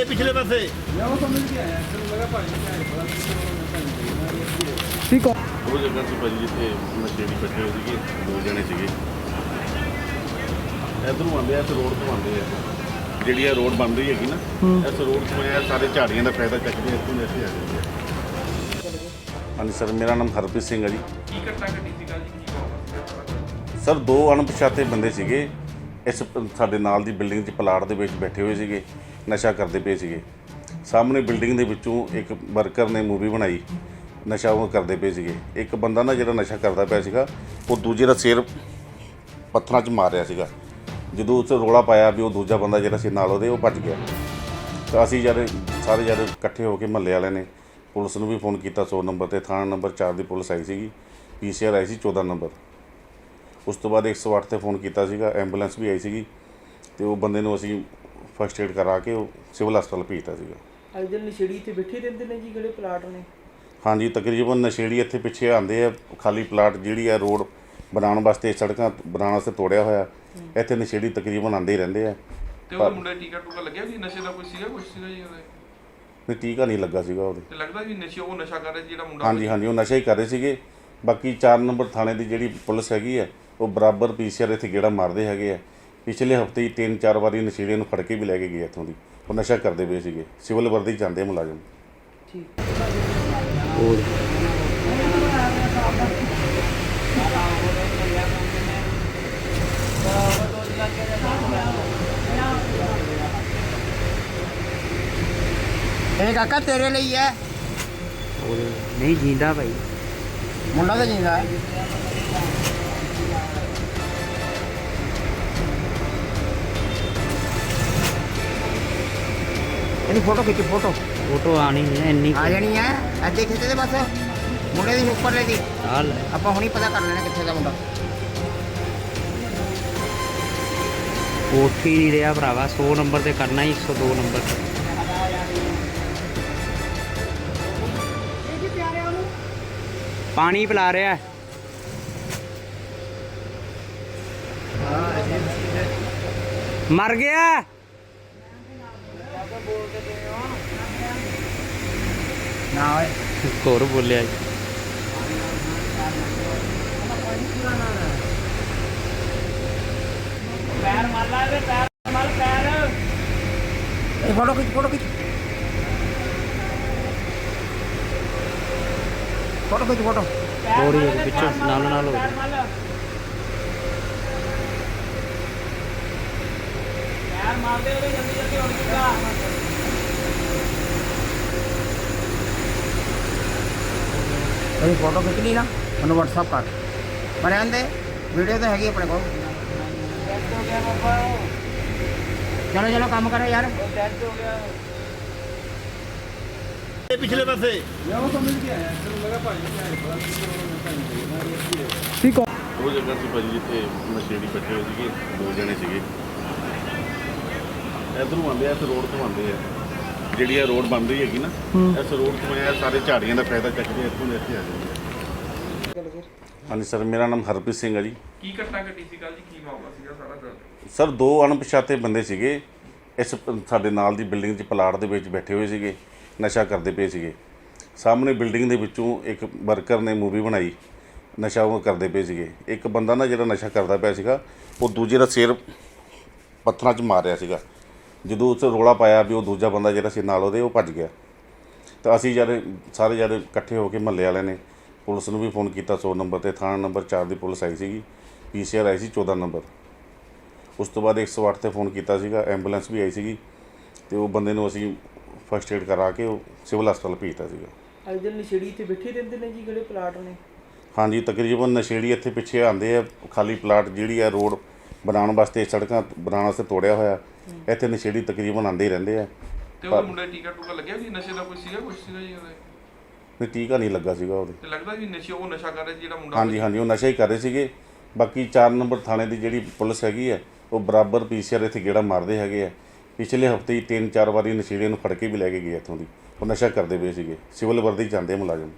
ਇਹ ਪਿਛਲੇ ਪਾਸੇ। ਠੀਕ ਹੋ ਉਹ ਜਗ੍ਹਾ ਸੀ ਭਾਜੀ ਜਿੱਥੇ ਨਸ਼ੇੜੀ ਬੈਠੇ ਹੋਏ ਸੀਗੇ ਦੋ ਜਣੇ ਸੀਗੇ। ਇਧਰੋਂ ਆਉਂਦੇ ਆ ਇਸ ਰੋਡ ਤੋਂ ਆਉਂਦੇ ਆ। ਜਿਹੜੀ ਇਹ ਰੋਡ ਬਣ ਰਹੀ ਹੈਗੀ ਨਾ ਇਸ ਰੋਡ ਤੋਂ ਇਹ ਸਾਰੇ ਝਾੜੀਆਂ ਦਾ ਫਾਇਦਾ ਚੱਕਦੇ ਇੱਥੋਂ ਦੇ ਇੱਥੇ ਆ ਜਾਂਦੇ ਆ। ਹਾਂਜੀ ਸਰ ਮੇਰਾ ਨਾਮ ਹਰਪ੍ਰੀਤ ਸਿੰਘ ਹੈ ਜੀ। ਕੀ ਘਟਨਾ ਘਟੀ ਸੀ ਕੱਲ ਜੀ? ਕੀ ਸਰ ਦੋ ਅਣਪਛਾਤੇ ਬੰਦੇ ਸੀਗੇ। ਇਸ ਸਾਡੇ ਨਾਲ ਦੀ ਬਿਲਡਿੰਗ 'ਚ ਪਲਾਟ ਦੇ ਵਿੱਚ ਬੈਠੇ ਹੋਏ ਸੀਗੇ, ਨਸ਼ਾ ਕਰਦੇ ਪਏ ਸੀਗੇ। ਸਾਹਮਣੇ ਬਿਲਡਿੰਗ ਦੇ ਵਿੱਚੋਂ ਇੱਕ ਵਰਕਰ ਨੇ ਮੂਵੀ ਬਣਾਈ, ਨਸ਼ਾ ਉਹ ਕਰਦੇ ਪਏ ਸੀਗੇ। ਇੱਕ ਬੰਦਾ ਨਾ ਜਿਹੜਾ ਨਸ਼ਾ ਕਰਦਾ ਪਿਆ ਸੀਗਾ, ਉਹ ਦੂਜੇ ਦਾ ਸਿਰ ਪੱਥਰਾਂ 'ਚ ਮਾਰ ਰਿਹਾ ਸੀਗਾ। ਜਦੋਂ ਉਸ ਰੋਲਾ ਪਾਇਆ ਵੀ ਉਹ ਦੂਜਾ ਬੰਦਾ ਜਿਹੜਾ ਸੀ ਨਾਲ ਉਹਦੇ, ਉਹ ਭੱਜ ਗਿਆ। ਤਾਂ ਅਸੀਂ ਜਦ ਸਾਰੇ ਜਦ ਇਕੱਠੇ ਹੋ ਕੇ ਮਹੱਲੇ ਵਾਲਿਆਂ ਨੇ ਪੁਲਿਸ ਨੂੰ ਵੀ ਫੋਨ ਕੀਤਾ 100 ਨੰਬਰ ਤੇ ਥਾਣਾ ਨੰਬਰ 4 ਦੀ ਪੁਲਿਸ ਆਈ ਸੀਗੀ ਪੀਸੀਆਰ ਆਈ ਸੀ 14 ਨੰਬਰ। ਉਸ ਤੋਂ ਬਾਅਦ 108 ਤੇ ਫੋਨ ਕੀਤਾ ਸੀਗਾ ਐਂਬੂਲੈਂਸ ਵੀ ਆਈ ਸੀਗੀ ਤੇ ਉਹ ਬੰਦੇ ਨੂੰ ਅਸੀਂ ਫਸਟ ਏਡ ਕਰਾ ਕੇ ਉਹ ਸਿਵਲ ਹਸਪਤਾਲ ਭੇਜਤਾ ਸੀਗਾ। ਅੱਜ ਦਿਨ ਨਸ਼ੇੜੀ ਇੱਥੇ ਬੈਠੇ ਰਹਿੰਦੇ ਨੇ ਜੀ ਕਿਹੜੇ ਪਲਾਟ ਨੇ। ਹਾਂਜੀ ਤਕਰੀਬਨ ਨਸ਼ੇੜੀ ਇੱਥੇ ਪਿੱਛੇ ਆਉਂਦੇ ਆ ਖਾਲੀ ਪਲਾਟ ਜਿਹੜੀ ਆ ਰੋਡ ਬਣਾਉਣ ਵਾਸਤੇ ਸੜਕਾਂ ਬਣਾਉਣ ਵਾਸਤੇ ਤੋੜਿਆ ਹੋਇਆ। ਇੱਥੇ ਨਸ਼ੇੜੀ ਤਕਰੀਬਨ ਆਉਂਦੇ ਹੀ ਰਹਿੰਦੇ ਆ। ਤੇ ਉਹ ਮੁੰਡੇ ਟੀਕਾ ਟੂਕਾ ਲੱਗਿਆ ਵੀ ਨਸ਼ੇ ਦਾ ਕੋਈ ਸੀਗਾ ਕੁਝ ਸੀਗਾ ਜੀ ਉਹਦੇ? ਨਹੀਂ ਟੀਕਾ ਨਹੀਂ ਲੱਗਾ ਸੀਗਾ ਉਹਦੇ। ਤੇ ਲੱਗਦਾ ਵੀ ਨਸ਼ੇ ਉਹ ਨਸ਼ਾ ਕਰ ਰਿਹਾ ਸੀ ਜਿਹੜਾ ਮੁੰਡਾ ਹਾਂਜੀ ਹਾਂਜੀ ਉਹ ਨਸ਼ਾ ਹੀ ਕਰ ਰਹੇ ਸੀਗੇ। ਬਾਕੀ 4 ਨੰਬਰ ਥਾਣੇ ਦੀ ਜਿਹੜੀ ਪੁਲਿਸ ਹੈਗੀ ਆ ਉਹ ਬਰਾਬਰ ਪੀਸੀਆਰ ਇੱਥੇ ਗੇੜਾ ਮਾਰਦੇ ਹੈਗੇ ਆ। ਪਿਛਲੇ ਹਫ਼ਤੇ ਹੀ ਤਿੰਨ ਚਾਰ ਵਾਰੀ ਨਸ਼ੇੜੀਆਂ ਨੂੰ ਫੜ ਕੇ ਵੀ ਲੈ ਕੇ ਗਏ ਇੱਥੋਂ ਦੀ। ਉਹ ਨਸ਼ਾ ਕਰਦੇ ਪਏ ਸੀਗੇ। ਸਿਵਲ ਵਰਦੀ ਜਾਂਦੇ ਮੁਲਾਜ਼ਮ। ਇਹ ਕਾਕਾ ਤੇਰੇ ਲਈ ਹੈ? ਨਹੀਂ ਜਿੰਦਾ ਭਾਈ। ਮੁੰਡਾ ਤਾਂ ਜਿੰਦਾ ਹੈ। ਇਹਦੀ ਫੋਟੋ ਖਿੱਚ ਫੋਟੋ। ਫੋਟੋ ਆਣੀ ਨਹੀਂ ਇੰਨੀ ਆ ਜਾਣੀ ਹੈ। ਅੱਧੇ ਖਿੱਚਦੇ ਬਸ। ਮੁੰਡੇ ਦੀ ਉੱਪਰ ਲੈ ਦੀ। ਹਾਲ ਆਪਾਂ ਹੁਣੀ ਪਤਾ ਕਰ ਲੈਣਾ ਕਿੱਥੇ ਦਾ ਮੁੰਡਾ। ਉੱਠ ਹੀ ਨਹੀਂ ਰਿਹਾ ਭਰਾਵਾ 100 ਨੰਬਰ ਤੇ ਕਰਨਾ ਹੀ 102 ਨੰਬਰ ਤੇ। ਪਾਣੀ ਪਿਲਾ ਰਿਹਾ ਹੈ। ਮਰ ਗਿਆ ਨਾ ਓਏ ਹੋਰ ਬੋਲਿਆ ਜੀ। ਇਹ ਫੋਟੋ ਖਿੱਚ ਫੋਟੋ ਖਿੱਚ ਫੋਟੋ ਖਿੱਚ ਫੋਟੋ ਜਿਹੀ ਪਿੱਛੋਂ ਨਾਲ ਨਾਲ ਹੋ ਗਿਆ ਇਹ ਫੋਟੋ ਖਿੱਚ ਲਈ ਨਾ ਉਹਨੂੰ WhatsApp ਕਰ। ਪਰ ਆਂਦੇ ਵੀਡੀਓ ਤਾਂ ਹੈਗੀ ਆਪਣੇ ਕੋਲ। ਚਲੋ ਚਲੋ ਕੰਮ ਕਰੋ ਯਾਰ। ਇਹ ਪਿਛਲੇ ਪਾਸੇ। ਠੀਕ ਹੋ ਉਹ ਜਗ੍ਹਾ ਸੀ ਭਾਜੀ ਜਿੱਥੇ ਨਸ਼ੇੜੀ ਬੈਠੇ ਹੋਏ ਸੀਗੇ ਦੋ ਜਣੇ ਸੀਗੇ। ਇਧਰੋਂ ਆਉਂਦੇ ਆ ਇਸ ਰੋਡ ਤੋਂ ਆਉਂਦੇ ਆ। ਜਿਹੜੀ ਇਹ ਰੋਡ ਬਣ ਰਹੀ ਹੈਗੀ ਨਾ ਇਸ ਰੋਡ ਤੋਂ ਇਹ ਸਾਰੇ ਝਾੜੀਆਂ ਦਾ ਫਾਇਦਾ ਚੱਕਦੇ ਆ, ਇੱਥੋਂ ਦੇ ਇੱਥੇ ਆ ਜਾਂਦੇ ਆ। ਹਾਂਜੀ ਸਰ ਮੇਰਾ ਨਾਮ ਹਰਪ੍ਰੀਤ ਸਿੰਘ ਹੈ ਜੀ। ਕੀ ਘਟਨਾ ਘਟੀ ਸੀ ਕੱਲ ਜੀ? ਕੀ ਮਾਮਲਾ ਸੀਗਾ ਸਾਰਾ ਗੱਲ ਸਰ ਦੋ ਅਣਪਛਾਤੇ ਬੰਦੇ ਸੀਗੇ। ਇਸ ਸਾਡੇ ਨਾਲ ਦੀ ਬਿਲਡਿੰਗ 'ਚ ਪਲਾਟ ਦੇ ਵਿੱਚ ਬੈਠੇ ਹੋਏ ਸੀਗੇ ਨਸ਼ਾ ਕਰਦੇ ਪਏ ਸੀਗੇ। ਸਾਹਮਣੇ ਬਿਲਡਿੰਗ ਦੇ ਵਿੱਚੋਂ ਇੱਕ ਵਰਕਰ ਨੇ ਮੂਵੀ ਬਣਾਈ ਨਸ਼ਾ ਉਹ ਕਰਦੇ ਪਏ ਸੀਗੇ। ਇੱਕ ਬੰਦਾ ਨਾ ਜਿਹੜਾ ਨਸ਼ਾ ਕਰਦਾ ਪਿਆ ਸੀਗਾ ਉਹ ਦੂਜੇ ਦਾ ਸਿਰ ਪੱਥਰਾਂ 'ਚ ਮਾਰ ਰਿਹਾ ਸੀਗਾ। ਜਦੋਂ ਉਸ ਰੋਲਾ ਪਾਇਆ ਵੀ ਉਹ ਦੂਜਾ ਬੰਦਾ ਜਿਹੜਾ ਸੀ ਨਾਲ ਉਹਦੇ ਉਹ ਭੱਜ ਗਿਆ। ਤਾਂ ਅਸੀਂ ਜਦ ਸਾਰੇ ਜਦ ਇਕੱਠੇ ਹੋ ਕੇ ਮਹੱਲੇ ਵਾਲਿਆਂ ਨੇ ਪੁਲਿਸ ਨੂੰ ਵੀ ਫੋਨ ਕੀਤਾ 100 ਨੰਬਰ ਤੇ ਥਾਣਾ ਨੰਬਰ 4 ਦੀ ਪੁਲਿਸ ਆਈ ਸੀਗੀ ਪੀਸੀਆਰ ਆਈ ਸੀ 14 ਨੰਬਰ। ਉਸ ਤੋਂ ਬਾਅਦ 108 ਤੇ ਫੋਨ ਕੀਤਾ ਸੀਗਾ ਐਂਬੂਲੈਂਸ ਵੀ ਆਈ ਸੀਗੀ ਤੇ ਉਹ ਬੰਦੇ ਨੂੰ ਅਸੀਂ ਫਸਟ ਏਡ ਕਰਾ ਕੇ ਉਹ ਸਿਵਲ ਹਸਪਤਾਲ ਭੇਜਤਾ ਸੀਗਾ। ਅੱਜ ਦਿਨ ਨਸ਼ੇੜੀ ਇੱਥੇ ਬੈਠੇ ਰਹਿੰਦੇ ਨੇ ਜੀ ਕਿਹੜੇ ਪਲਾਟ ਨੇ? ਹਾਂਜੀ ਤਕਰੀਬਨ ਨਸ਼ੇੜੀ ਇੱਥੇ ਪਿੱਛੇ ਆਉਂਦੇ ਆ ਖਾਲੀ ਪਲਾਟ ਜਿਹੜੀ ਆ ਰੋਡ ਬਣਾਉਣ ਵਾਸਤੇ ਸੜਕਾਂ ਬਣਾਉਣ ਵਾਸਤੇ ਤੋੜਿਆ ਹੋਇਆ। ਇੱਥੇ ਨਸ਼ੇੜੀ ਤਕਰੀਬਨ ਆਉਂਦੇ ਹੀ ਰਹਿੰਦੇ ਆ। ਤੇ ਉਹ ਮੁੰਡੇ ਟੀਕਾ ਟੂਕਾ ਲੱਗਿਆ ਵੀ ਨਸ਼ੇ ਦਾ ਕੋਈ ਸੀਗਾ ਕੁਝ ਸੀਗਾ ਜੀ ਉਹਦੇ? ਨਹੀਂ ਟੀਕਾ ਨਹੀਂ ਲੱਗਾ ਸੀਗਾ ਉਹਦੇ। ਤੇ ਲੱਗਦਾ ਵੀ ਨਸ਼ੇ ਉਹ ਨਸ਼ਾ ਕਰ ਰਿਹਾ ਸੀ ਜਿਹੜਾ ਮੁੰਡਾ ਹਾਂਜੀ ਹਾਂਜੀ ਉਹ ਨਸ਼ਾ ਹੀ ਕਰ ਰਹੇ ਸੀਗੇ। ਬਾਕੀ 4 ਨੰਬਰ ਥਾਣੇ ਦੀ ਜਿਹੜੀ ਪੁਲਿਸ ਹੈਗੀ ਆ ਉਹ ਬਰਾਬਰ ਪੀਸੀਆਰ ਇੱਥੇ ਗੇੜਾ ਮਾਰਦੇ ਹੈਗੇ ਆ। ਪਿਛਲੇ ਹਫ਼ਤੇ ਹੀ ਤਿੰਨ ਚਾਰ ਵਾਰੀ ਨਸ਼ੇੜੀਆਂ ਨੂੰ ਫੜ ਕੇ ਵੀ ਲੈ ਕੇ ਗਏ ਇੱਥੋਂ ਦੀ। ਉਹ ਨਸ਼ਾ ਕਰਦੇ ਪਏ ਸੀਗੇ। ਸਿਵਲ ਵਰਦੀ ਜਾਂਦੇ ਮੁਲਾਜ਼ਮ।